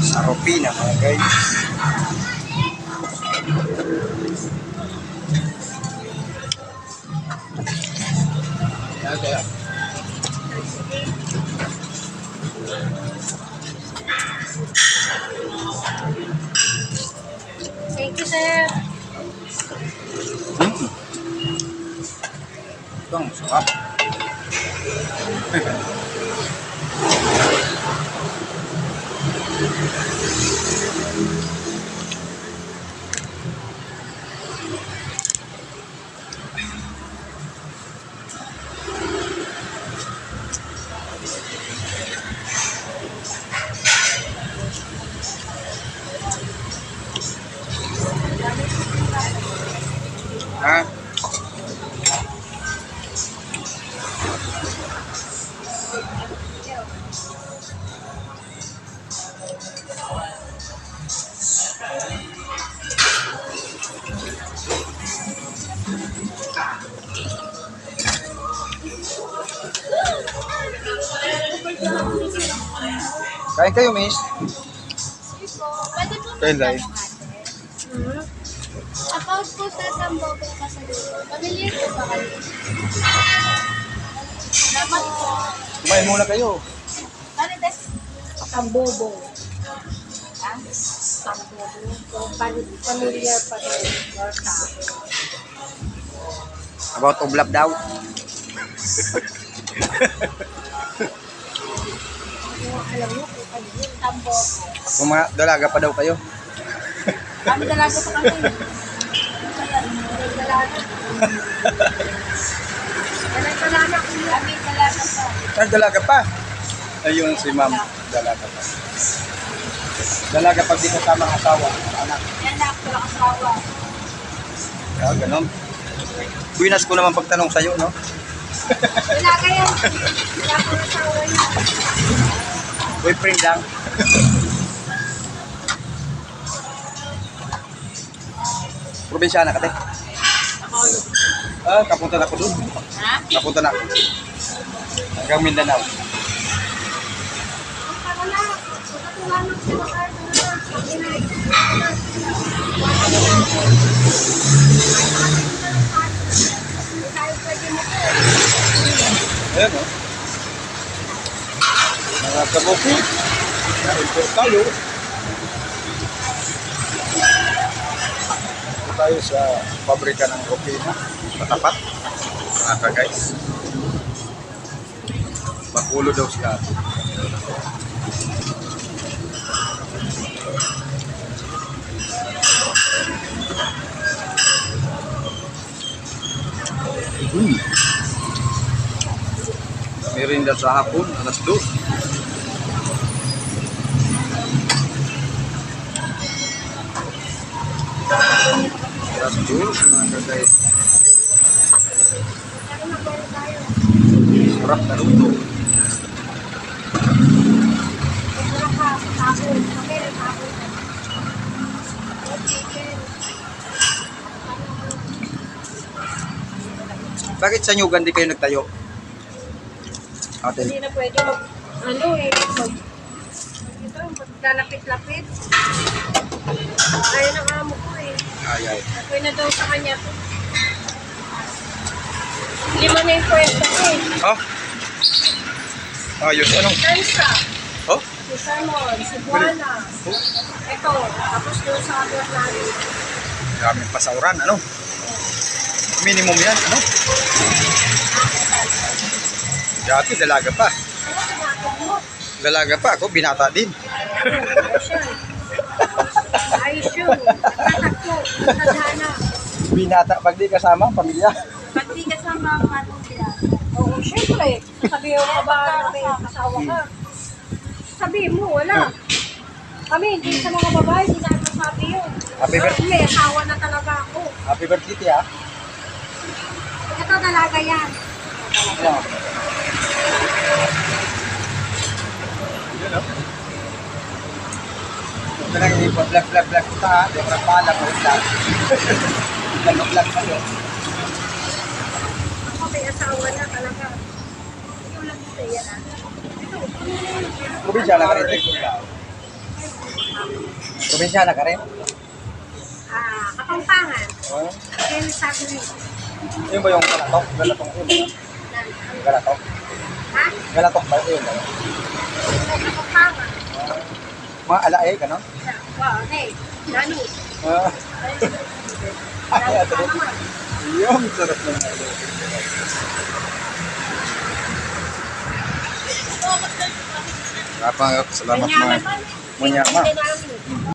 Saropina mga guys. Okay. Ito ang sarap. Ha? Kain kayo, miss. Pwede po Kain live. About po sa Tambogo Kasaluyo. Pamilya po ba kayo? Salamat po. Kumain muna kayo. Marites? Tambobo. Ah? Tambobo. So, pam- familiar pa rin. About ublap daw. Alam mo kung ano mga dalaga pa daw kayo. Kami dalaga pa kami. Kami dalaga. Pa. Ay, dalaga pa. Ayun si ma'am. Dalaga pa. Dalaga pag di kasama ang asawa. Anak. Na ako asawa. Ah, ganun. Buinas ko naman pagtanong sa'yo, no? Wala kayo. Wala ko niya. Boyfriend lang. Probinsyana ka, te? Ah, kapunta na ako doon. Ha? Kapunta na ako. Hanggang Mindanao. Wala. Pagkatulangan siya na kayo. Hindi tayo pwede mo po. Ayan, no? Mga kabuki. Kain po tayo. Ito tayo sa pabrika ng Rupina. Matapat. Mga guys. Bakulo daw sila. Hmm. Merinda sa hapon, alas 2. Alas 2, mga guys. Sarap na. Bakit sa Nyugan di kayo nagtayo? Ate, Hindi na pwede mag, ano eh, mag, ito, maglalapit-lapit. Ayaw ng amo ko eh. ay ay. Okay na daw sa kanya to. Lima na yung pwesto ko eh. Oh? Ayos, anong? Kansa, Oh? si si Buana. Ito, tapos doon sa other namin. Daming pasauran, ano? Minimum yan, ano? Dati dalaga pa. Ano? Dalaga pa ako, binata din. Ko. Tadhana. Binata pag di kasama, pamilya. Ba't di kasama ang sila? Oo, syempre. Sabi mo ka ba na may asawa ka? Sabi mo, wala. Kami, hindi sa mga babae, hindi natin sabi yun. Happy birthday. may asawa na talaga ako. Happy birthday, tiya. Ito dalaga yan. Ayan. Yun, oh. Pinag-ipon, vlog, vlog, vlog kita ha. Di mo pala mo lang. Vlog, vlog ka yun. Ako may asawa na talaga. Ikaw lang sa yan ah. Probinsya na ka rin. Probinsya na ka rin. Ah, Kapampangan. Oh. Kaya sabi niyo. Yun ba yung galatok? Galatok yun yun? Galatok? Galatok ba yun? Kapampangan. Mga alaay ka no? Wow, hey. Dani. Ah. Ay, naman. Yung sarap ng alo. Salamat, salamat mga naman.